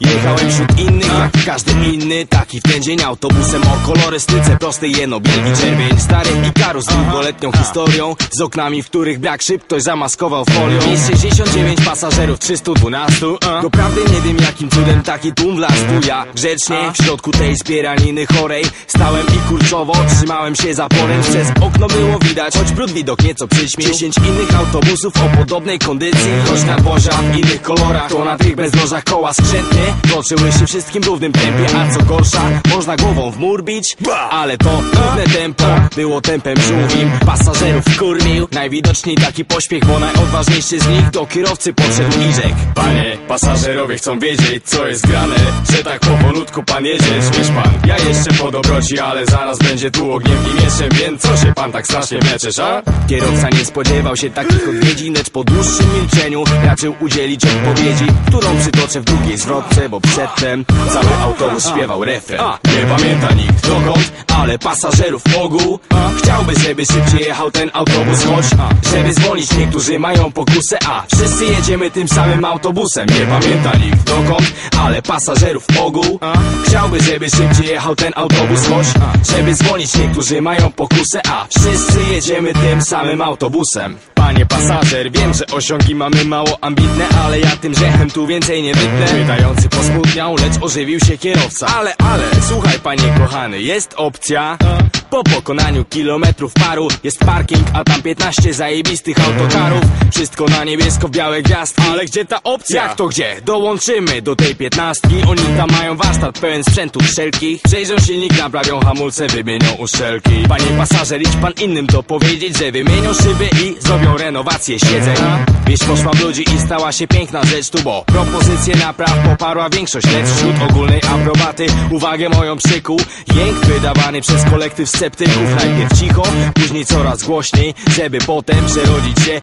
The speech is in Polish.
Jechałem wśród innych, jak każdy inny Taki w ten dzień autobusem o kolorystyce Prostej jeno, bielgi, czerwień Stary Ikarus z długoletnią historią Z oknami, w których brak szyb ktoś zamaskował folią. Jest 69 pasażerów, 312 Doprawdy nie wiem jakim cudem taki tłum wlazł Ja grzecznie w środku tej zbieraniny chorej Stałem i kurczowo trzymałem się zaporem Przez okno było widać, choć brud widok nieco przyćmił 10 innych autobusów o podobnej kondycji Choć nadwozia w innych kolorach. To na tych bezdrożach koła skrzętnie Toczyły się wszystkim w tempie A co gorsza, można głową w mur bić. Ale to trudne tempo Było tempem żółwim. Pasażerów kurmił Najwidoczniej taki pośpiech Bo najodważniejszy z nich do kierowcy podszedł i rzekł. Panie, pasażerowie chcą wiedzieć, co jest grane Że tak powolutku pan jedzie, śmiesz pan Ja jeszcze po dobroci, ale zaraz będzie tu ogniem i mieczem Więc co się pan tak strasznie mleczesz, a? Kierowca nie spodziewał się takich odwiedzin Lecz po dłuższym milczeniu raczył udzielić odpowiedzi Którą przytoczę w drugiej zwrotce Bo przedtem cały autobus śpiewał refren. Nie pamięta nikt dokąd, ale pasażerów ogół Chciałby, żeby szybciej jechał ten autobus Choć, żeby zwolnić niektórzy mają pokusę. A wszyscy jedziemy tym samym autobusem. Nie pamięta nikt dokąd, ale pasażerów ogół Chciałby, żeby szybciej jechał ten autobus Choć, żeby zwolnić niektórzy mają pokusę. A wszyscy jedziemy tym samym autobusem. Panie pasażer, wiem, że osiągi mamy mało ambitne Ale ja tym grzechem tu więcej nie wytnę. Pytający posmutniał, lecz ożywił się kierowca. Ale, ale, słuchaj panie kochany, jest opcja po pokonaniu kilometrów paru Jest parking, a tam 15 zajebistych autokarów. Wszystko na niebiesko w białe gwiazdki. Ale gdzie ta opcja? Jak to gdzie? Dołączymy do tej piętnastki. Oni tam mają warsztat pełen sprzętów wszelkich. Przejrzą silnik, naprawią hamulce, wymienią uszczelki. Panie pasażer, idź pan innym to powiedzieć Że wymienią szyby i zrobią renowację siedzeń Wieść poszła w ludzi i stała się piękna rzecz tu Bo propozycję napraw poparła większość Lecz wśród ogólnej aprobaty uwagę moją przykuł Jęk wydawany przez kolektyw sceptyków Najpierw cicho, później coraz głośniej Żeby potem przerodzić się